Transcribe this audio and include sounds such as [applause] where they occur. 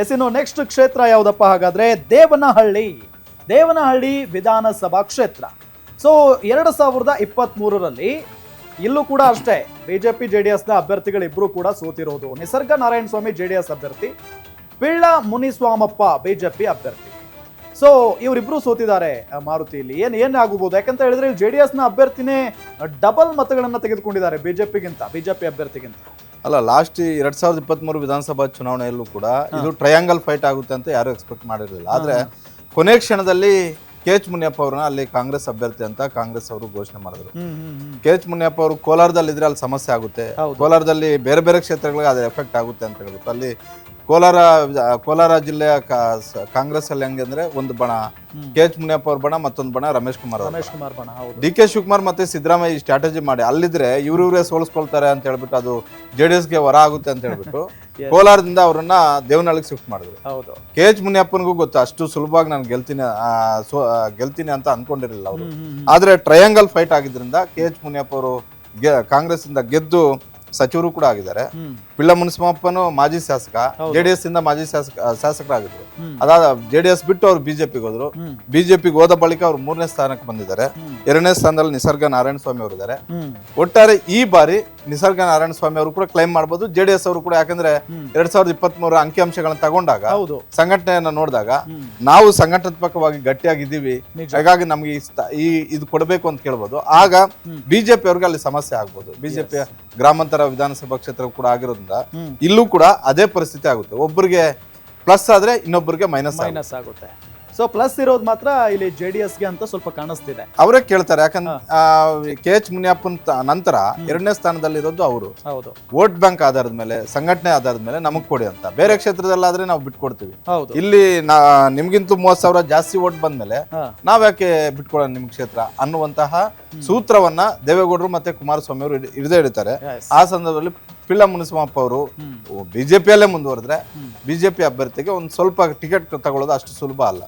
S ಇನ್ನು next ಕ್ಷೇತ್ರ ಯಾವುದಪ್ಪ ಹಾಗಾದ್ರೆ? ದೇವನಹಳ್ಳಿ. ದೇವನಹಳ್ಳಿ ವಿಧಾನಸಭಾ ಕ್ಷೇತ್ರ. ಸೊ ಎರಡು ಸಾವಿರದ ಇಪ್ಪತ್ತ್ ಮೂರರಲ್ಲಿ ಇಲ್ಲೂ ಕೂಡ ಅಷ್ಟೇ ಬಿಜೆಪಿ ಜೆ ಡಿ ಎಸ್ನ ಅಭ್ಯರ್ಥಿಗಳಿಬ್ರು ಕೂಡ ಸೋತಿರೋದು. Nisarga Narayanaswamy J D S ಅಭ್ಯರ್ಥಿ, ಪಿಳ್ಳ ಮುನಿಸ್ವಾಮಪ್ಪ ಬಿಜೆಪಿ ಅಭ್ಯರ್ಥಿ. ಸೊ ಇವರಿಬ್ರು ಸೋತಿದ್ದಾರೆ ಮಾರುತಿಯಲ್ಲಿ. ಏನು, ಏನ್ ಆಗಬಹುದು ಯಾಕಂತ ಹೇಳಿದ್ರೆ ಜೆ ಡಿ ಎಸ್ನ ಅಭ್ಯರ್ಥಿನೇ ಡಬಲ್ ಮತಗಳನ್ನು ತೆಗೆದುಕೊಂಡಿದ್ದಾರೆ ಬಿಜೆಪಿಗಿಂತ, ಬಿಜೆಪಿ ಅಭ್ಯರ್ಥಿಗಿಂತ. ಅಲ್ಲ ಲಾಸ್ಟ್ ಎರಡ್ ಸಾವಿರದ ಇಪ್ಪತ್ಮೂರು ವಿಧಾನಸಭಾ ಚುನಾವಣೆಯಲ್ಲೂ ಕೂಡ ಇದು ಟ್ರಯಾಂಗಲ್ ಫೈಟ್ ಆಗುತ್ತೆ ಅಂತ ಯಾರು ಎಕ್ಸ್ಪೆಕ್ಟ್ ಮಾಡಿರಲಿಲ್ಲ. ಆದ್ರೆ ಕೊನೆ ಕ್ಷಣದಲ್ಲಿ ಕೆ ಎಚ್ ಮುನಿಯಪ್ಪ ಅವ್ರನ್ನ ಅಲ್ಲಿ ಕಾಂಗ್ರೆಸ್ ಅಭ್ಯರ್ಥಿ ಅಂತ ಕಾಂಗ್ರೆಸ್ ಅವರು ಘೋಷಣೆ ಮಾಡಿದ್ರು. ಕೆ ಎಚ್ ಮುನಿಯಪ್ಪ ಅವರು ಕೋಲಾರದಲ್ಲಿ ಇದ್ರೆ ಅಲ್ಲಿ ಸಮಸ್ಯೆ ಆಗುತ್ತೆ. ಕೋಲಾರದಲ್ಲಿ ಬೇರೆ ಬೇರೆ ಕ್ಷೇತ್ರಗಳಿಗೆ ಅದು ಎಫೆಕ್ಟ್ ಆಗುತ್ತೆ ಅಂತ ಹೇಳ್ಬಿಟ್ಟು ಅಲ್ಲಿ ಕೋಲಾರ ಕೋಲಾರ ಜಿಲ್ಲೆಯ ಕಾಂಗ್ರೆಸ್ ಅಲ್ಲಿ ಹೆಂಗೆ ಅಂದ್ರೆ ಒಂದು ಬಣ. ಕೆ ಎಚ್ ಮುನಿಯಪ್ಪ ಅವ್ರ ಬಣ ಮತ್ತೊಂದು ಬಣ ರಮೇಶ್ ಕುಮಾರ್ ರಮೇಶ್ ಕುಮಾರ್ ಬಣ ಹೌದು. ಡಿ ಕೆ ಶಿವಕುಮಾರ್ ಮತ್ತೆ ಸಿದ್ದರಾಮಯ್ಯ ಸ್ಟ್ರಾಟಜಿ ಮಾಡಿ. ಅಲ್ಲಿದ್ರೆ ಇವ್ರಿವ್ರೇ ಸೋಲಿಸ್ಕೊಳ್ತಾರೆ ಅಂತ ಹೇಳ್ಬಿಟ್ಟು ಅದು ಜೆ ಡಿ ಎಸ್ಗೆ ಹೊರ ಆಗುತ್ತೆ ಅಂತ ಹೇಳ್ಬಿಟ್ಟು [laughs] ಕೋಲಾರದಿಂದ ಅವರನ್ನ ದೇವನಹಳ್ಳಿಗೆ ಶಿಫ್ಟ್ ಮಾಡಿದ್ರು. ಹೌದು. ಕೆ ಎಚ್ ಮುನಿಯಪ್ಪನಿಗೂ ಗೊತ್ತು ಅಷ್ಟು ಸುಲಭವಾಗಿ ನಾನು ಗೆಲ್ತೀನಿ ಗೆಲ್ತೀನಿ ಅಂತ ಅನ್ಕೊಂಡಿರಲಿಲ್ಲ ಅವರು. ಆದ್ರೆ ಟ್ರಯಾಂಗಲ್ ಫೈಟ್ ಆಗಿದ್ರಿಂದ ಕೆ ಎಚ್ ಮುನಿಯಪ್ಪ ಅವರು ಕಾಂಗ್ರೆಸ್ ಇಂದ ಗೆದ್ದು ಸಚಿವರು ಕೂಡ ಆಗಿದ್ದಾರೆ. ಪಿಳ್ಳ ಮುನಿಸಮಪ್ಪನು ಮಾಜಿ ಶಾಸಕ ಜೆಡಿಎಸ್ ಇಂದ ಮಾಜಿ ಶಾಸಕ ಶಾಸಕರಾಗಿದ್ರು. ಅದಾದ ಜೆ ಡಿ ಎಸ್ ಬಿಟ್ಟು ಅವ್ರು ಬಿಜೆಪಿಗೆ ಹೋದ್ರು. ಬಿಜೆಪಿಗೆ ಹೋದ ಬಳಿಕ ಅವ್ರು ಮೂರನೇ ಸ್ಥಾನಕ್ಕೆ ಬಂದಿದ್ದಾರೆ. ಎರಡನೇ ಸ್ಥಾನದಲ್ಲಿ ನಿಸರ್ಗ ನಾರಾಯಣ ಸ್ವಾಮಿ ಅವರು ಇದ್ದಾರೆ. ಒಟ್ಟಾರೆ ಈ ಬಾರಿ ನಿಸರ್ಗ ನಾರಾಯಣ ಸ್ವಾಮಿ ಅವರು ಕೂಡ ಕ್ಲೈಮ್ ಮಾಡಬಹುದು ಜೆ ಡಿ ಎಸ್ ಅವರು ಕೂಡ ಯಾಕಂದ್ರೆ ಎರಡ್ ಸಾವಿರದ ಇಪ್ಪತ್ತ್ ಮೂರ ಅಂಕಿಅಂಶಗಳನ್ನ ತಗೊಂಡಾಗ ಹೌದು. ಸಂಘಟನೆಯನ್ನ ನೋಡಿದಾಗ ನಾವು ಸಂಘಟನಾತ್ಮಕವಾಗಿ ಗಟ್ಟಿಯಾಗಿದ್ದೀವಿ. ಹಾಗಾಗಿ ನಮ್ಗೆ ಈ ಇದು ಕೊಡಬೇಕು ಅಂತ ಕೇಳ್ಬೋದು. ಆಗ ಬಿಜೆಪಿ ಅವ್ರಿಗೆ ಅಲ್ಲಿ ಸಮಸ್ಯೆ ಆಗ್ಬೋದು. ಬಿಜೆಪಿ ಗ್ರಾಮಾಂತರ ವಿಧಾನಸಭಾ ಕ್ಷೇತ್ರ ಕೂಡ ಆಗಿರೋದ್ರಿಂದ. ಇಲ್ಲೂ ಕೂಡ ಅದೇ ಪರಿಸ್ಥಿತಿ ಆಗುತ್ತೆ. ಒಬ್ಬರಿಗೆ ಪ್ಲಸ್ ಆದ್ರೆ ಇನ್ನೊಬ್ಬರಿಗೆ ಮೈನಸ್ ಮೈನಸ್ ಆಗುತ್ತೆ. ಸೊ ಪ್ಲಸ್ ಇರೋದು ಮಾತ್ರ ಇಲ್ಲಿ ಜೆ ಡಿ ಎಸ್ಗೆ ಅಂತ ಸ್ವಲ್ಪ ಕಾಣಿಸ್ತಿದೆ. ಅವರೇ ಕೇಳ್ತಾರೆ ಯಾಕಂದ್ರೆ ಕೆ ಎಚ್ ಮುನಿಯಪ್ಪನ ತ- ನಂತರ ಎರಡನೇ ಸ್ಥಾನದಲ್ಲಿರೋದು ಅವರು. ಹೌದು. ವೋಟ್ ಬ್ಯಾಂಕ್ ಆಧಾರದ ಮೇಲೆ ಸಂಘಟನೆ ಆಧಾರದ ಮೇಲೆ ನಮಗ್ ಕೊಡಿ ಅಂತ. ಬೇರೆ ಕ್ಷೇತ್ರದಲ್ಲಾದ್ರೆ ನಾವು ಬಿಟ್ಕೊಡ್ತೀವಿ. ಹೌದು. ಇಲ್ಲಿ ನಾ ನಿಮ್ಗಿಂತೂ ಮೂವತ್ ಸಾವಿರ ಜಾಸ್ತಿ ವೋಟ್ ಬಂದ್ಮೇಲೆ ನಾವ್ ನಾವ್ಯಾಕೆ ಬಿಟ್ಕೊಡೋಣ ನಿಮ್ ಕ್ಷೇತ್ರ ಅನ್ನುವಂತಹ ಸೂತ್ರವನ್ನ ದೇವೇಗೌಡರು ಮತ್ತೆ ಕುಮಾರಸ್ವಾಮಿ ಅವರು ಹಿಡಿದೇ ಇಡ್ತಾರೆ ಆ ಸಂದರ್ಭದಲ್ಲಿ ಪಿಳ್ಳ ಮುನಿಸ್ವಾಮಪ್ಪ ಅವರು ಬಿಜೆಪಿಯಲ್ಲೇ ಮುಂದುವರೆದ್ರೆ ಬಿಜೆಪಿ ಅಭ್ಯರ್ಥಿಗೆ ಒಂದು ಸ್ವಲ್ಪ ಟಿಕೆಟ್ ತಗೊಳ್ಳೋದು ಅಷ್ಟು ಸುಲಭ ಅಲ್ಲ.